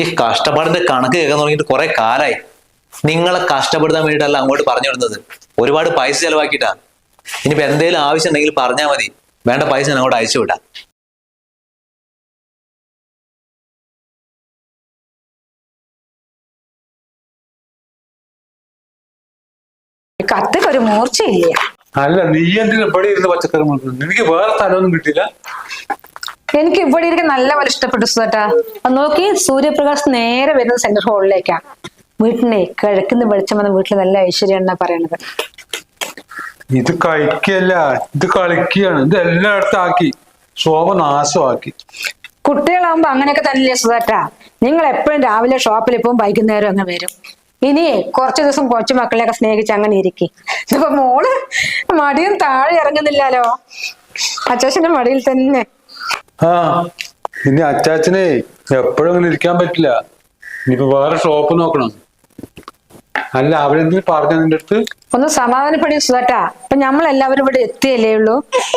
ഈ കഷ്ടപ്പാടിന്റെ കണക്ക് കേൾക്കാൻ തുടങ്ങിയിട്ട് കുറെ കാലായി. നിങ്ങളെ കഷ്ടപ്പെടുത്താൻ വേണ്ടിയിട്ടല്ല അങ്ങോട്ട് പറഞ്ഞു വിടുന്നത്. ഒരുപാട് പൈസ ചെലവാക്കിയിട്ടാ. ഇനിയിപ്പോ എന്തെങ്കിലും ആവശ്യം ഉണ്ടെങ്കിൽ പറഞ്ഞാൽ മതി. വേണ്ട പൈസ ഞാൻ അങ്ങോട്ട് അയച്ചു വിടാം. കത്തിക്ക് ഒരു മൂർച്ചയില്ല. അല്ല നീ എന്തിനാ ഇവിടെ ഇരുന്ന് പച്ചക്കറി നിനക്ക് വേറെ സ്ഥലമൊന്നും കിട്ടിയില്ല. എനിക്ക് ഇവിടെ ഇരിക്കാൻ നല്ല പോലെ ഇഷ്ടപ്പെട്ടു സുധേട്ടാ നോക്കി സൂര്യപ്രകാശ് നേരെ വരുന്ന സെന്റർ ഹാളിലേക്കാ വീട്ടിനെ കിഴക്കുന്ന വെളിച്ചം വന്ന വീട്ടിൽ നല്ല ഐശ്വര്യം എന്നാ പറയണത്. ഇത് കഴിക്കല്ല ഇത് കളിക്കുകയാണ്. ഇത് എല്ലായിടത്തും ആക്കി. ശോഭ നാശമാക്കി. കുട്ടികളാവുമ്പോ അങ്ങനെയൊക്കെ തന്നെയല്ലേ സുധേട്ടാ നിങ്ങൾ എപ്പോഴും രാവിലെ ഷോപ്പിൽ ഇപ്പം വൈകുന്നേരം അങ്ങ് വരും. ഇനി കുറച്ചു ദിവസം കൊച്ചു മക്കളെയൊക്കെ സ്നേഹിച്ച് അങ്ങനെ ഇരിക്കും. ഇതിപ്പോ മോൾ മടിയും താഴെ ഇറങ്ങുന്നില്ലല്ലോ. അച്ചാച്ചന്റെ മടിയിൽ തന്നെ. ആ. ഇനി അച്ചാച്ചനെ എപ്പോഴും അങ്ങനെ ഇരിക്കാൻ പറ്റില്ല. ഇനിയിപ്പോ വേറെ ഷോപ്പ് നോക്കണം. അല്ല അവരെന്തെങ്കിലും പറഞ്ഞു നിന്റെ അടുത്ത്? ഒന്ന് സമാധാനപ്പെടി സുധട്ടാ. അപ്പൊ നമ്മളെല്ലാവരും ഇവിടെ എത്തിയല്ലേ ഉള്ളൂ.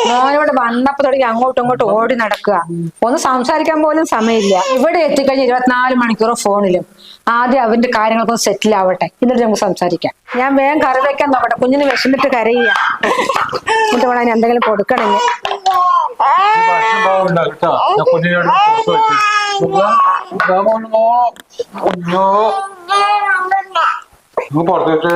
മോനോട് വന്നപ്പോ തുടങ്ങി അങ്ങോട്ടും ഇങ്ങോട്ടും ഓടി നടക്കുക. ഒന്ന് സംസാരിക്കാൻ പോലും സമയമില്ല. ഇവിടെ എത്തിക്കഴിഞ്ഞ് ഇരുപത്തിനാല് മണിക്കൂർ ഫോണിലും. ആദ്യം അവന്റെ കാര്യങ്ങളൊക്കെ ഒന്ന് സെറ്റിൽ ആവട്ടെ. എന്നിട്ട് നമുക്ക് സംസാരിക്കാം. ഞാൻ വേഗം കറി വെക്കാൻ നോക്കട്ടെ. കുഞ്ഞിന് വിശന്നിട്ട് കരയുക. എന്നിട്ട് വേണം അതിന് എന്തെങ്കിലും കൊടുക്കണമെങ്കിൽ. കുഞ്ഞിനോട് ഒന്ന് പുറത്ത് വെച്ചേ.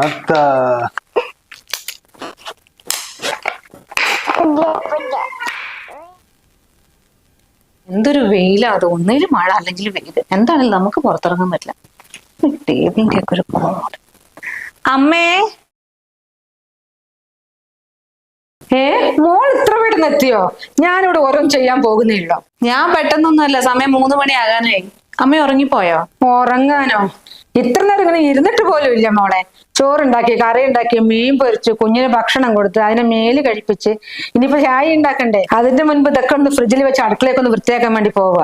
അതാ എന്തൊരു വെയിലാ അത്. ഒന്നേലും മഴ അല്ലെങ്കിൽ വെയിൽ എന്താണെങ്കിലും നമുക്ക് പുറത്തിറങ്ങാൻ പറ്റില്ല. ടേബിളിന്റെ ഒക്കെ ഒരു കോട് അമ്മേ. ഏ മോൾ ഇത്ര പെട്ടെന്ന് എത്തിയോ ഞാനിവിടെ ഓരോന്നും ചെയ്യാൻ പോകുന്നില്ലോ ഞാൻ പെട്ടെന്നൊന്നുമല്ല സമയം മൂന്ന് മണി ആകാനായി അമ്മ ഉറങ്ങിപ്പോയോ? ഉറങ്ങാനോ? ഇത്ര നേരം ഇങ്ങനെ ഇരുന്നിട്ട് പോലും ഇല്ല മോളെ. ചോറുണ്ടാക്കി കറി ഉണ്ടാക്കി മീൻ പൊരിച്ച് കുഞ്ഞിന് ഭക്ഷണം കൊടുത്ത് അതിനെ മേൽ കഴിപ്പിച്ച് ഇനിയിപ്പോ ചായ ഉണ്ടാക്കണ്ടേ? അതിന്റെ മുൻപ് ഇതൊക്കെ ഒന്ന് ഫ്രിഡ്ജിൽ വെച്ച് അടുക്കളയൊക്കെ ഒന്ന് വൃത്തിയാക്കാൻ വേണ്ടി പോവുക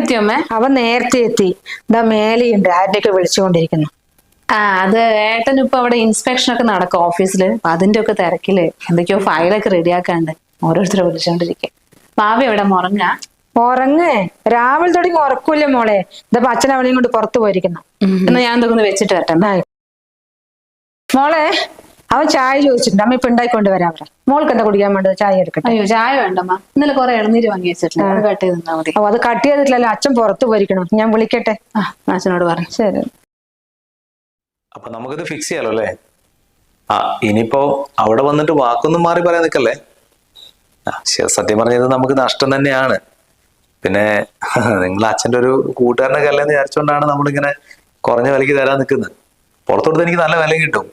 എത്തിയോ അമ്മേ? അവൻ നേരത്തെ എത്തി. ഇതാ മേലെയുണ്ട് ആരുടെയൊക്കെ വിളിച്ചുകൊണ്ടിരിക്കുന്നു. ആ അത് ഏട്ടൻ ഇപ്പൊ അവിടെ ഇൻസ്പെക്ഷൻ ഒക്കെ നടക്കും ഓഫീസിൽ അതിന്റെ ഒക്കെ തിരക്കിൽ എന്തൊക്കെയോ ഫയലൊക്കെ റെഡിയാക്കാണ്ട് ഓരോരുത്തരെ വിളിച്ചോണ്ടിരിക്കെ. ഭാവി എവിടെ മുറങ്ങ. ഉറങ്ങേ രാവിലെ തുടങ്ങി ഉറക്കൂല്ല മോളെ? ഇതപ്പോ അച്ഛൻ അവളെയും കൊണ്ട് പുറത്തു പോയിരിക്കുന്നു. എന്നാ ഞാൻ ഒന്ന് വെച്ചിട്ട് വരട്ടെ. ആയി. മോളെ അവൻ ചായ ചോദിച്ചിട്ടുണ്ട്. അമ്മ ഇപ്പൊ ഉണ്ടായിക്കൊണ്ട് വരാം അവരെ. മോൾക്ക് എന്താ കുടിക്കാൻ വേണ്ടത്? ചായ എടുക്കട്ടെ. അയ്യോ ചായ വേണ്ടമ്മ ഇന്നലെ കുറെ ഇളനീര് വാങ്ങി വെച്ചിട്ടില്ല അത് കട്ട് ചെയ്ത് തന്നാ മതി. ഓ അത് കട്ട് ചെയ്തിട്ടില്ലല്ലോ. അച്ഛൻ പുറത്തു പോയിരിക്കണം ഞാൻ വിളിക്കട്ടെ. ആ അച്ഛനോട് പറഞ്ഞു ശരി. അപ്പൊ നമുക്കിത് ഫിക്സ് ചെയ്യാലോ അല്ലേ? ആ ഇനിയിപ്പോ അവിടെ വന്നിട്ട് വാക്കൊന്നും മാറി പറയാൻ നിൽക്കല്ലേ? സത്യം പറഞ്ഞത് നമുക്ക് നഷ്ടം തന്നെയാണ്. പിന്നെ നിങ്ങൾ അച്ഛന്റെ ഒരു കൂട്ടുകാരനൊക്കെ അല്ലെന്ന് വിചാരിച്ചുകൊണ്ടാണ് നമ്മളിങ്ങനെ കുറഞ്ഞ വിലയ്ക്ക് തരാൻ നിൽക്കുന്നത്. പുറത്തോട്ട് എനിക്ക് നല്ല വില കിട്ടും.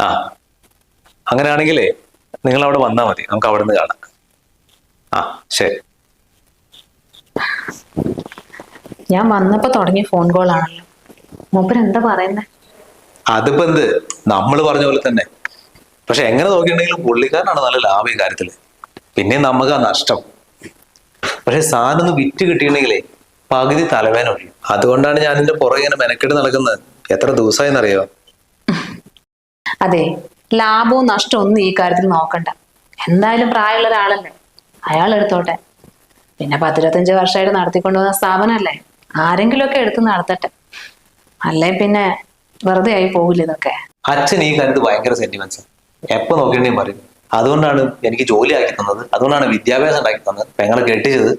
ആ അങ്ങനെയാണെങ്കിലേ നിങ്ങൾ അവിടെ വന്നാൽ മതി. നമുക്ക് അവിടെ നിന്ന് കാണാം. ആ ശരി. ഞാൻ വന്നപ്പോ തുടങ്ങിയ ഫോൺ കോൾ ആണല്ലോ. മൂപ്പര് എന്താ പറയുന്നേ? അതിപ്പോ എന്ത്? നമ്മൾ പറഞ്ഞ പോലെ തന്നെ. പക്ഷെ എങ്ങനെ നോക്കിയിട്ടുണ്ടെങ്കിലും പുള്ളിക്കാരനാണ് നല്ല ലാഭം ഈ കാര്യത്തിൽ. പിന്നെ നമുക്ക് ആ നഷ്ടം. പക്ഷെ സാധനം ഒന്ന് വിറ്റ് കിട്ടിയിട്ടുണ്ടെങ്കിലേ പകുതി തലവേന ഒഴിയും. അതുകൊണ്ടാണ് ഞാൻ എന്റെ പുറകെ ഇങ്ങനെ മെനക്കെട്ട് നടക്കുന്നത്. എത്ര ദിവസമായെന്നറിയോ? അതെ ലാഭവും നഷ്ടവും ഒന്നും ഈ കാര്യത്തിൽ നോക്കണ്ട. എന്തായാലും പ്രായമുള്ള ഒരാളല്ലേ? അയാൾ എടുത്തോട്ടെ പിന്നെ പത്തിരുപത്തഞ്ച് വർഷമായിട്ട് നടത്തിക്കൊണ്ടുവന്ന സ്ഥാപനമല്ലേ? ആരെങ്കിലുമൊക്കെ എടുത്ത് നടത്തട്ടെ. അല്ലേ പിന്നെ വെറുതെ ആയി പോകില്ല ഇതൊക്കെ? അച്ഛൻ ഈ കാര്യത്തിൽ ഭയങ്കര സെന്റിമെന്റ്സ് എപ്പോ നോക്കിയിട്ടുണ്ടെങ്കിൽ പറയും. അതുകൊണ്ടാണ് എനിക്ക് ജോലി ആക്കി തന്നത്. അതുകൊണ്ടാണ് വിദ്യാഭ്യാസം ഉണ്ടാക്കി തന്നത്. പെങ്ങളെ കെട്ടിച്ചത്.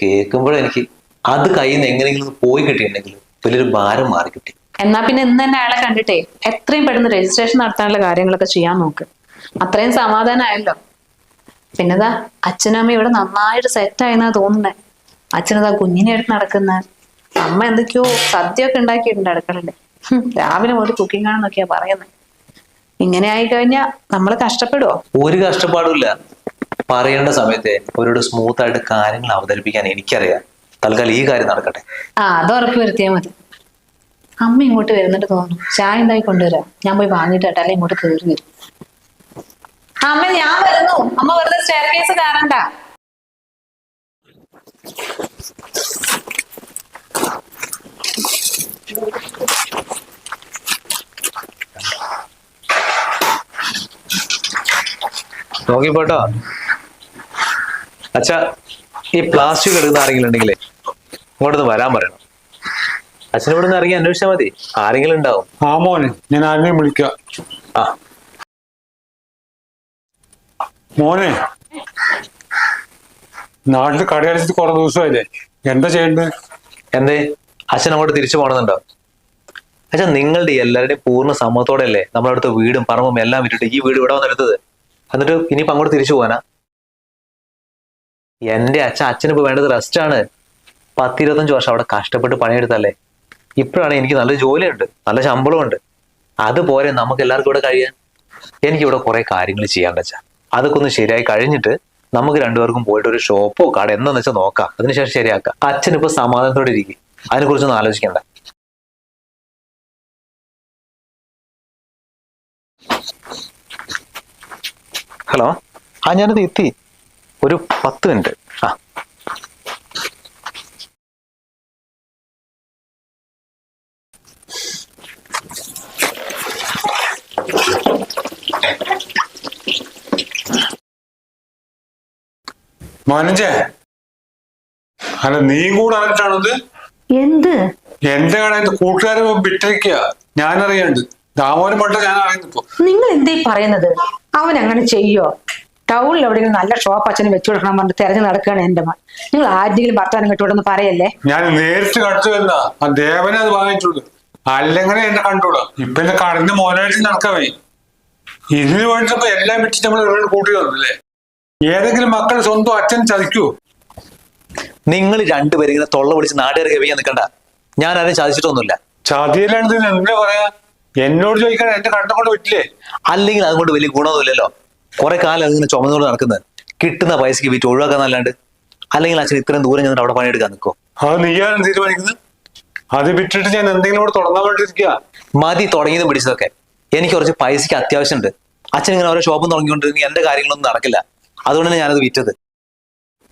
കേൾക്കുമ്പോഴും എനിക്ക് അത് കയ്യിൽ നിന്ന് എങ്ങനെയെങ്കിലും പോയി കിട്ടിയിട്ടുണ്ടെങ്കിൽ വലിയൊരു ഭാരം മാറി കിട്ടി. എന്നാ പിന്നെ ഇന്ന് തന്നെ അയാളെ കണ്ടിട്ടേ എത്രയും പെട്ടെന്ന് രജിസ്ട്രേഷൻ നടത്താനുള്ള കാര്യങ്ങളൊക്കെ ചെയ്യാൻ നോക്ക്. അത്രയും സമാധാനമായല്ലോ പിന്നെതാ അച്ഛനമ്മ ഇവിടെ നന്നായിട്ട് സെറ്റ് ആയെന്നാ തോന്നുന്നേ. അച്ഛനതാ കുഞ്ഞിനെ എടുത്ത് നടക്കുന്ന? അമ്മ എന്തൊക്കെയോ സദ്യയൊക്കെ ഉണ്ടാക്കിയിട്ടുണ്ട് അടുക്കളയിൽ രാവിലെ മുതൽ കുക്കിംഗ് ആണെന്നൊക്കെയാ പറയുന്നത് ഇങ്ങനെ ആയി കഴിഞ്ഞാൽ നമ്മൾ കഷ്ടപ്പെടുവോ? ഒരു കഷ്ടപ്പാടുമില്ല. പറയേണ്ട സമയത്തെ അവരോട് സ്മൂത്ത് ആയിട്ട് കാര്യങ്ങൾ അവതരിപ്പിക്കാൻ എനിക്കറിയാം. തൽക്കാലം ഈ കാര്യം നടക്കട്ടെ. ആ അത് ഉറപ്പ് വരുത്തിയാൽ മതി. അമ്മ ഇങ്ങോട്ട് വരുന്നിട്ട് തോന്നുന്നു. ചായ എന്തായി കൊണ്ടുവരാം? ഞാൻ പോയി വാങ്ങിയിട്ട് അല്ലെ ഇങ്ങോട്ട് കയറി വരും. അമ്മ ഞാൻ വരുന്നു. അമ്മ വെറുതെ സ്റ്റെയർ കേസ് കയറണ്ട. നോക്കിപ്പോട്ടോ. അച്ഛാ ഈ പ്ലാസ്റ്റിക് എടുക്കുന്ന ആരെങ്കിലും ഉണ്ടെങ്കിലേ ഇങ്ങോട്ടൊന്ന് വരാൻ പറയണം. അച്ഛൻ ഇവിടെ നിന്ന് ഇറങ്ങി അന്വേഷിച്ചാൽ മതി. ആരെങ്കിലും ഉണ്ടാവും. ആ മോനെ ഞാൻ ആരെയും വിളിക്കാം. ആ. മോനെ നാട്ടിൽ കടയടിച്ചിട്ട് കുറെ ദിവസമായില്ലേ? എന്താ ചെയ്യേണ്ടത്? എന്തേ? അച്ഛൻ അങ്ങോട്ട് തിരിച്ചു പോകണമെന്നുണ്ടോ? അച്ഛൻ നിങ്ങളുടെ എല്ലാവരുടെയും പൂർണ സമ്മതത്തോടെ അല്ലേ നമ്മളടുത്ത് വീടും പറമ്പും എല്ലാം വിട്ടിട്ട് ഈ വീട് ഇവിടെ വന്നെടുത്തത്? എന്നിട്ട് ഇനിയിപ്പോ അങ്ങോട്ട് തിരിച്ചു പോകാനാ? എന്റെ അച്ഛൻ ഇപ്പൊ വേണ്ടത് റെസ്റ്റ് ആണ്. പത്തിരുപത്തഞ്ച് വർഷം അവിടെ കഷ്ടപ്പെട്ട് പണിയെടുത്തല്ലേ ഇപ്പോഴാണ് എനിക്ക് നല്ല ജോലിയുണ്ട് നല്ല ശമ്പളമുണ്ട് അതുപോലെ നമുക്ക് എല്ലാവർക്കും ഇവിടെ കഴിയാൻ? എനിക്കിവിടെ കുറേ കാര്യങ്ങൾ ചെയ്യാൻ അച്ഛാ. അതൊക്കെ ഒന്ന് ശരിയായി കഴിഞ്ഞിട്ട് നമുക്ക് രണ്ടുപേർക്കും പോയിട്ട് ഒരു ഷോപ്പോ കട എന്താണെന്ന് വെച്ചാൽ നോക്കാം. അതിനുശേഷം ശരിയാക്കാം. അച്ഛൻ സമാധാനത്തോടെ ഇരിക്കും. അതിനെ കുറിച്ചൊന്നും ആലോചിക്കണ്ട. ഹലോ? ആ ഞാനത് എത്തി. ഒരു പത്ത് മിനിറ്റ്. ആ. മനഞ്ചേ അല്ല നീ കൂടെ അറിഞ്ഞിട്ടാണത് എന്ത്? എന്റെ കടയിൽ കൂട്ടുകാരെ വിട്ടിരിക്കുക ഞാൻ ദാമോരം പണ്ട് ഞാൻ അറിയുന്നിപ്പോ നിങ്ങൾ എന്തേ പറയുന്നത്? അവൻ അങ്ങനെ ചെയ്യോ ടൗണിൽ എവിടെയെങ്കിലും നല്ല ഷോപ്പ് അച്ഛനെ വെച്ചു കൊടുക്കണം പറഞ്ഞ് തെരഞ്ഞു നടക്കുകയാണ് എന്റെ മകൻ. നിങ്ങൾ ആരെങ്കിലും ഭർത്താനം കിട്ടുകൊണ്ടെന്ന് പറയല്ലേ? ഞാൻ നേരിട്ട് കണ്ടു വരുന്ന ആ ദേവനെ അത് വാങ്ങിച്ചുള്ളൂ അല്ലെങ്കിൽ എന്നെ കണ്ടൂടാ ഇപ്പൊ എന്റെ കടന്ന് മോനായിട്ട് നടക്കാവേ. ഇതിന് വേണ്ടിയപ്പോ എല്ലാം വിട്ടിട്ട് നമ്മൾ കൂട്ടി വന്നല്ലേ ഏതെങ്കിലും മക്കൾ സ്വന്തം അച്ഛൻ ചതിക്കൂ നിങ്ങൾ രണ്ടുപേരും ഇങ്ങനെ തൊള്ള പിടിച്ച് നാട്ടുകാർ കവിയാൻ നിൽക്കണ്ട. ഞാൻ ആരും ചാദിച്ചിട്ടൊന്നുമില്ല എന്താ പറയാ? എന്നോട് ചോദിക്കാൻ എന്റെ കണ്ണം കൊണ്ട് വിട്ടില്ലേ അല്ലെങ്കിൽ അതുകൊണ്ട് വലിയ ഗുണമൊന്നുമില്ലല്ലോ. കുറെ കാലം അതിങ്ങനെ ചുമന്നുകൊണ്ട് നടക്കുന്നത്. കിട്ടുന്ന പൈസക്ക് വിറ്റ് ഒഴിവാക്കാന്നല്ലാണ്ട് അല്ലെങ്കിൽ അച്ഛൻ ഇത്രയും ദൂരം ചെന്നിട്ട് അവിടെ പണിയെടുക്കാൻ നിൽക്കോ അത് നീയാണ് തീരുമാനിക്കുന്നത്? അത് വിട്ടിട്ട് ഞാൻ എന്തെങ്കിലും കൂടെ തുടങ്ങാൻ വേണ്ടിയിരിക്കുക മതി തുടങ്ങിയതും പിടിച്ചതൊക്കെ. എനിക്ക് കുറച്ച് പൈസക്ക് അത്യാവശ്യമുണ്ട്. അച്ഛൻ ഇങ്ങനെ ഓരോ ഷോപ്പും തുടങ്ങിക്കൊണ്ടിരുന്നെങ്കിൽ എന്റെ കാര്യങ്ങളൊന്നും നടക്കില്ല. അതുകൊണ്ടാണ് ഞാനത് വിറ്റത്.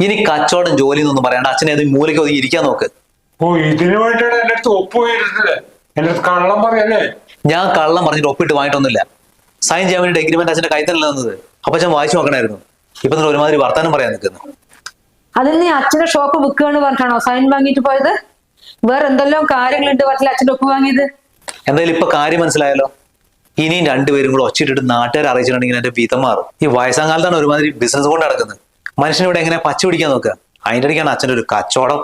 ഇനി കച്ചവടം ജോലി എന്നൊന്നും പറയണ്ട. അച്ഛനെ ഏതെങ്കിലും മൂലയ്ക്ക് ഒതുങ്ങി ഇരിക്കാൻ നോക്ക്. ഓ ഇതിനു വേണ്ടിയാണ് എന്റെ അടുത്ത് എന്റെ അടുത്ത് കള്ളം പറയല്ലേ ഞാൻ കള്ളം പറഞ്ഞിട്ട് ഒപ്പിട്ട് വാങ്ങിയിട്ടൊന്നുമില്ല. സൈൻ ചെയ്യാൻ വേണ്ടി എഗ്രിമെന്റ് അച്ഛന്റെ കൈ തന്നെ തന്നത് അപ്പൊ ഞാൻ വായിച്ചു നോക്കണായിരുന്നു. ഇപ്പൊ നിങ്ങൾ ഒരുമാതിരി വർത്താനം പറയാൻ നിൽക്കുന്നു. അതിൽ നീ അച്ഛന്റെ ഷോപ്പ് വിൽക്കുകയെന്ന് പറഞ്ഞാണോ സൈൻ വാങ്ങിയിട്ട് പോയത്? വേറെ എന്തെല്ലാം കാര്യങ്ങളുണ്ട് പറഞ്ഞില്ല അച്ഛന്റെ ഒപ്പ് വാങ്ങിയത്? എന്തായാലും ഇപ്പൊ കാര്യം മനസ്സിലായല്ലോ. ഇനിയും രണ്ടുപേരും കൂടെ ഒച്ചിട്ടിട്ട് നാട്ടുകാരെ അറിയിച്ചിട്ടുണ്ടെങ്കിൽ എന്റെ വിധം മാറും. ഈ വയസ്സാം കാലത്താണ് ഒരുമാതിരി ബിസിനസ് കൊണ്ട് നടക്കുന്നത്. മനുഷ്യനിവിടെ എങ്ങനെ പച്ച പിടിക്കാൻ നോക്കുക അതിന്റെ ഇടയ്ക്കാണ് അച്ഛന്റെ ഒരു കച്ചവടം.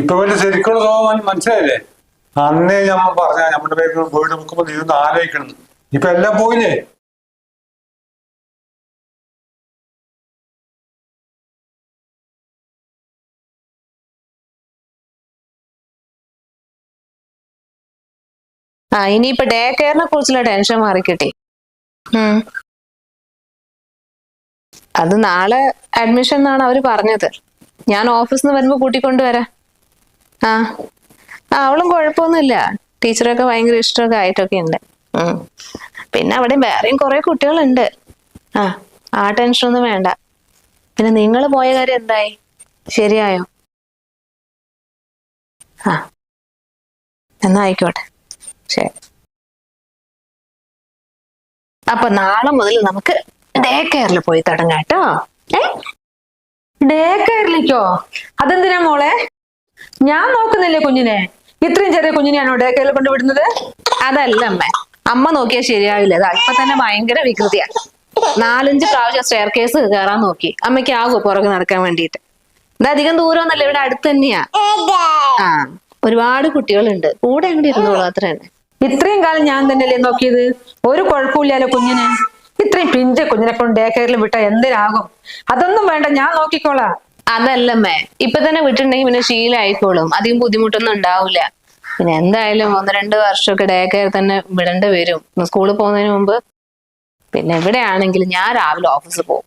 ഇപ്പൊ വലിയ ശരിക്കുള്ള സ്വഭാവം മനസ്സിലായില്ലേ? അന്നേ ഞമ്മ പറഞ്ഞ നമ്മുടെ പേര് വീട് വെക്കുമ്പോ നീ ഒന്ന് ആലോചിക്കണം. ഇപ്പൊ എല്ലാം പോയില്ലേ? ആ ഇനിയിപ്പൊ ഡേ കെയറിനെ കുറിച്ചുള്ള ടെൻഷൻ മാറിക്കിട്ടി. അത് നാളെ അഡ്മിഷൻ എന്നാണ് അവർ പറഞ്ഞത്. ഞാൻ ഓഫീസിൽ നിന്ന് വരുമ്പോ കൂട്ടിക്കൊണ്ടുവരാം. ആ. ആ അവളും കുഴപ്പമൊന്നുമില്ല. ടീച്ചറൊക്കെ ഭയങ്കര ഇഷ്ടമൊക്കെ ആയിട്ടൊക്കെ ഉണ്ട്. പിന്നെ അവിടെ വേറെയും കുറെ കുട്ടികളുണ്ട്. ആ ആ ടെൻഷനൊന്നും വേണ്ട. പിന്നെ നിങ്ങൾ പോയ കാര്യം എന്തായി? ശരിയായോ? ആ. എന്നാ ആയിക്കോട്ടെ. ശരി. അപ്പൊ നാളെ മുതൽ നമുക്ക് ഡേ കെയറിൽ പോയി തുടങ്ങാം കേട്ടോ. ഏ? ഡേ കെയറിലേക്കോ? അതെന്തിനാ മോളെ? ഞാൻ നോക്കുന്നില്ലേ കുഞ്ഞിനെ? ഇത്രയും ചെറിയ കുഞ്ഞിനെയാണോ ഡേ കെയറിൽ കൊണ്ടുവിടുന്നത് അതല്ല അമ്മ. അമ്മ നോക്കിയാൽ ശരിയാവില്ല. അത് ഇപ്പൊ തന്നെ ഭയങ്കര വികൃതിയാണ് നാലഞ്ച് പ്രാവശ്യം സ്റ്റെയർ കേസ് കയറാൻ നോക്കി. അമ്മയ്ക്ക് ആകോ പുറകെ നടക്കാൻ വേണ്ടിയിട്ട്. ഇത് അധികം ദൂരമൊന്നല്ല ഇവിടെ അടുത്ത് തന്നെയാ. ആ ഒരുപാട് കുട്ടികളുണ്ട്. കൂടെ എങ്ങനെ ഇരുന്നോളൂ അത്ര തന്നെ ഇത്രയും കാലം ഞാൻ തന്നെയല്ലേ നോക്കിയത്? ഒരു കുഴപ്പമില്ലല്ലോ കുഞ്ഞിന്. ഇത്രയും പിഞ്ച കുഞ്ഞിനെ കൊണ്ട് ഡേ കെയറിൽ വിട്ടാൽ എന്തിനാകും? അതൊന്നും വേണ്ട ഞാൻ നോക്കിക്കോളാം. അതല്ലമ്മേ ഇപ്പൊ തന്നെ വിട്ടുണ്ടെങ്കിൽ പിന്നെ ശീലമായിക്കോളും അധികം ബുദ്ധിമുട്ടൊന്നും ഉണ്ടാവില്ല പിന്നെ എന്തായാലും ഒന്ന് രണ്ട് വർഷമൊക്കെ ഡേ കെയർ തന്നെ വിടേണ്ടി വരും. സ്കൂളിൽ പോകുന്നതിന് മുമ്പ്. പിന്നെ എവിടെയാണെങ്കിലും ഞാൻ രാവിലെ ഓഫീസിൽ പോകും.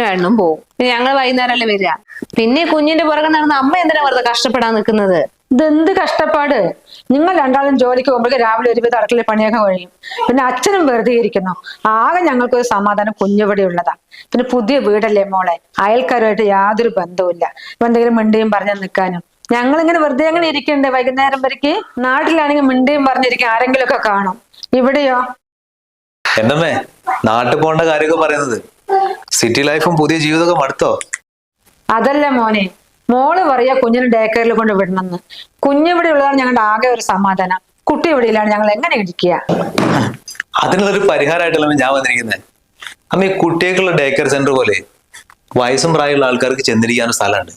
വേണം പോകും. ഞങ്ങൾ വൈകുന്നേരമല്ലേ വരിക? പിന്നെ കുഞ്ഞിന്റെ പുറകെ നടന്ന അമ്മ എന്തിനാ വെറുതെ കഷ്ടപ്പെടാൻ നിൽക്കുന്നത്? ഇതെന്ത് കഷ്ടപ്പാട്? നിങ്ങൾ രണ്ടാളും ജോലിക്ക് പോകുമ്പോഴേക്ക് രാവിലെ ഒരുവിധ അടുക്കളയിൽ പണിയൊക്കെ കഴിയും പിന്നെ അച്ഛനും വെറുതെ ഇരിക്കുന്നു. ആകെ ഞങ്ങൾക്ക് ഒരു സമാധാനം കുഞ്ഞുപടി ഉള്ളതാ. പിന്നെ പുതിയ വീടല്ലേ മോളെ? അയൽക്കാരുമായിട്ട് യാതൊരു ബന്ധവുമില്ല. ഇപ്പൊ എന്തെങ്കിലും മിണ്ടിയും പറഞ്ഞ് നിൽക്കാനും ഞങ്ങൾ ഇങ്ങനെ വെറുതെ അങ്ങനെ ഇരിക്കണ്ടേ വൈകുന്നേരം വരയ്ക്ക് നാട്ടിലാണെങ്കിൽ മിണ്ടിയും പറഞ്ഞിരിക്കും. ആരെങ്കിലും ഒക്കെ കാണും. ഇവിടെയോ? എന്നമ്മേ നാട്ടിൽ പോകേണ്ട കാര്യമൊക്കെ പറയുന്നത്. സിറ്റി ലൈഫും പുതിയ ജീവിതമൊക്കെ മടുത്തോ? അതല്ല മോനെ. മോൾ പറയാ കുഞ്ഞിനെ ഡേ കെയറിൽ കൊണ്ട് വിടണമെന്ന് കുഞ്ഞിവിടെ ഉള്ളതാണ് ഞങ്ങളുടെ ആകെ ഒരു സമാധാനം. കുട്ടി ഇവിടെ ഇല്ലാണ്ട് ഞങ്ങൾ എങ്ങനെ ഇടിക്കുക അതിനുള്ളൊരു പരിഹാരമായിട്ടല്ല ഞാൻ വന്നിരിക്കുന്നത് അമ്മ ഈ കുട്ടികൾക്കുള്ള ഡേ കെയർ സെന്റർ പോലെ വയസ്സും പ്രായമുള്ള ആൾക്കാർക്ക് ചെന്നിരിക്കാനും സ്ഥലമുണ്ട്.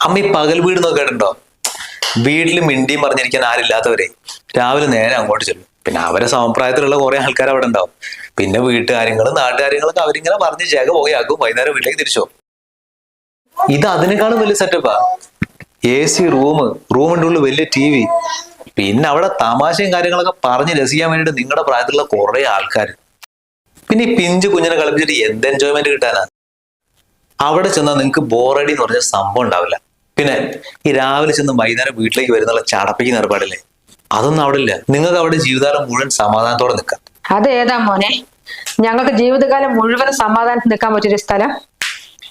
അമ്മ ഈ പകൽ വീട് നോക്കേണ്ടോ വീട്ടിൽ മിണ്ടിയും പറഞ്ഞിരിക്കാൻ ആരില്ലാത്തവരെ രാവിലെ നേരെ അങ്ങോട്ട് ചെല്ലും. പിന്നെ അവരെ സമപ്രായത്തിലുള്ള കുറെ ആൾക്കാർ അവിടെ ഉണ്ടാവും. പിന്നെ വീട്ടുകാര്യങ്ങളും നാട്ടുകാര്യങ്ങളൊക്കെ അവരിങ്ങനെ പറഞ്ഞ് ചേക പോയാക്കും വൈകുന്നേരം വീട്ടിലേക്ക് തിരിച്ചോ ഇത് അതിനേക്കാളും വലിയ സെറ്റപ്പാ എ സി റൂം റൂമിന്റെ ഉള്ളിൽ വലിയ ടി വി പിന്നെ അവിടെ തമാശയും കാര്യങ്ങളൊക്കെ പറഞ്ഞ് രസിക്കാൻ വേണ്ടിയിട്ട് നിങ്ങളുടെ പ്രായത്തിലുള്ള കുറെ ആൾക്കാർ പിന്നെ ഈ പിഞ്ച് കുഞ്ഞിനെ കളിപ്പിച്ചിട്ട് എന്ത് എൻജോയ്മെന്റ് കിട്ടാനാ? അവിടെ ചെന്നാൽ നിങ്ങൾക്ക് ബോറടി എന്ന് പറഞ്ഞ സംഭവം ഉണ്ടാവില്ല. പിന്നെ ഈ രാവിലെ ചെന്ന് വൈകുന്നേരം വീട്ടിലേക്ക് വരുന്നുള്ള ചടപ്പിക്കുന്ന ഏർപ്പാടില്ലേ? അതൊന്നും അവിടെ ഇല്ല. നിങ്ങൾക്ക് അവിടെ ജീവിതകാലം മുഴുവൻ സമാധാനത്തോടെ നിൽക്കാം. അതേതാ മോനെ? ഞങ്ങൾക്ക് ജീവിതകാലം മുഴുവൻ സമാധാനത്തിൽ നിൽക്കാൻ പറ്റിയൊരു സ്ഥലം.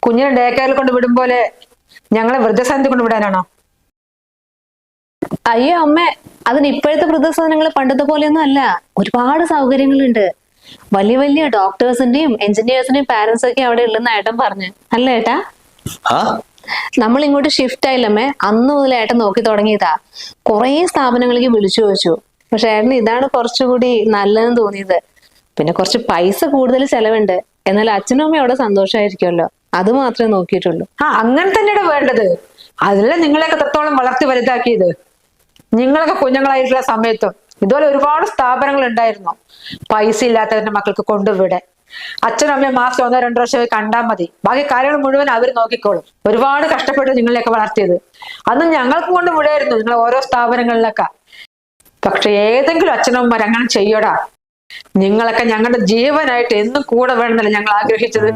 കുഞ്ഞിനെ ഡേ കെയറിൽ കൊണ്ട് വിടും പോലെ ഞങ്ങളെ വൃദ്ധസന്ധി കൊണ്ട് വിടാനാണോ? അയ്യോ അമ്മ അതിന് ഇപ്പോഴത്തെ വൃദ്ധസാധനങ്ങൾ പണ്ടത്തെ പോലെയൊന്നും അല്ല. ഒരുപാട് സൗകര്യങ്ങളുണ്ട്. വലിയ വലിയ ഡോക്ടേഴ്സിന്റെയും എഞ്ചിനീയേഴ്സിന്റെയും പാരന്റ്സ് ഒക്കെ അവിടെ ഉള്ളെന്ന് ഏട്ടൻ പറഞ്ഞു. അല്ല ഏട്ടാ? ആ? നമ്മൾ ഇങ്ങോട്ട് ഷിഫ്റ്റ് ആയില്ലമ്മേ അന്ന് മുതൽ ഏട്ടൻ നോക്കി തുടങ്ങിയതാ. കുറേ സ്ഥാപനങ്ങളിലേക്ക് വിളിച്ചു ചോദിച്ചു. പക്ഷെ ഏട്ടന് ഇതാണ് കുറച്ചുകൂടി നല്ലതെന്ന് തോന്നിയത്. പിന്നെ കുറച്ച് പൈസ കൂടുതൽ ചെലവുണ്ട്. എന്നാൽ അച്ഛനും അമ്മയും അവിടെ സന്തോഷമായിരിക്കുമല്ലോ. അത് മാത്രമേ നോക്കിയിട്ടുള്ളൂ. ആ അങ്ങനെ തന്നെയാണ് വേണ്ടത്. അതല്ലേ നിങ്ങളെയൊക്കെ എത്രത്തോളം വളർത്തി വലുതാക്കിയത്? നിങ്ങളൊക്കെ കുഞ്ഞുങ്ങളായിട്ടുള്ള സമയത്തും ഇതുപോലെ ഒരുപാട് സ്ഥാപനങ്ങൾ ഉണ്ടായിരുന്നു. പൈസ ഇല്ലാത്തവരുടെ മക്കൾക്ക് കൊണ്ടുവിടെ. അച്ഛനും അമ്മയും മാസം ഒന്നോ രണ്ടോ വർഷം കണ്ടാൽ മതി. ബാക്കി കാര്യങ്ങൾ മുഴുവൻ അവർ നോക്കിക്കോളും. ഒരുപാട് കഷ്ടപ്പെട്ട് നിങ്ങളെയൊക്കെ വളർത്തിയത്. അന്ന് ഞങ്ങൾക്ക് കൊണ്ട് വിടായിരുന്നു നിങ്ങൾ ഓരോ സ്ഥാപനങ്ങളിലൊക്കെ. പക്ഷെ ഏതെങ്കിലും അച്ഛനമ്മമാർ അങ്ങനെ ചെയ്യടാ? നിങ്ങളൊക്കെ ഞങ്ങളുടെ ജീവനായിട്ട് എന്നും കൂടെ വേണമെന്നല്ല ഞങ്ങൾ ആഗ്രഹിച്ചത്.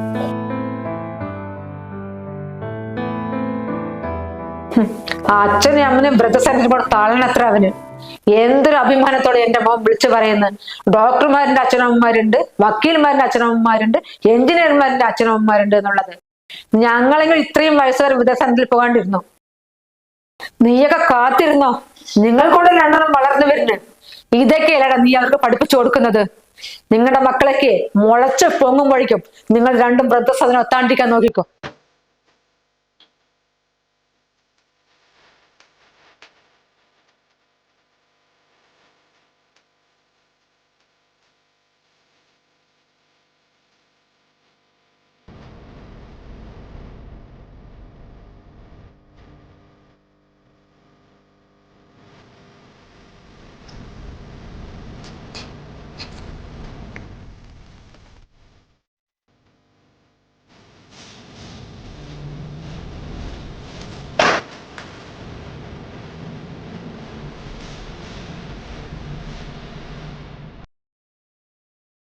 അച്ഛനും അമ്മനും വൃദ്ധസന്നിധി കൂടെ താളണത്ര അവന്. എന്തൊരു അഭിമാനത്തോടെ എന്റെ മോൻ വിളിച്ചു പറയുന്നത് ഡോക്ടർമാരുടെ അച്ഛനമ്മമാരുണ്ട് വക്കീൽമാരുടെ അച്ഛനമ്മമാരുണ്ട് എഞ്ചിനീയർമാരുടെ അച്ഛനമ്മമാരുണ്ട് എന്നുള്ളത്. ഞങ്ങളെങ്കിൽ ഇത്രയും വയസ്സ് വരെ വൃദ്ധസന്നിധിയിൽ പോകാണ്ടിരുന്നു? നീയൊക്കെ കാത്തിരുന്നോ? നിങ്ങൾ കൂടെ രണ്ടെണ്ണം വളർന്നു വരുന്നു. ഇതൊക്കെയല്ലടാ നീ അവർക്ക് പഠിപ്പിച്ചു കൊടുക്കുന്നത്. നിങ്ങളുടെ മക്കളൊക്കെ മുളച്ച് പൊങ്ങുമ്പോഴേക്കും നിങ്ങൾ രണ്ടും വൃദ്ധസദനം ഒത്താണ്ടിരിക്കാൻ നോക്കിക്കോ.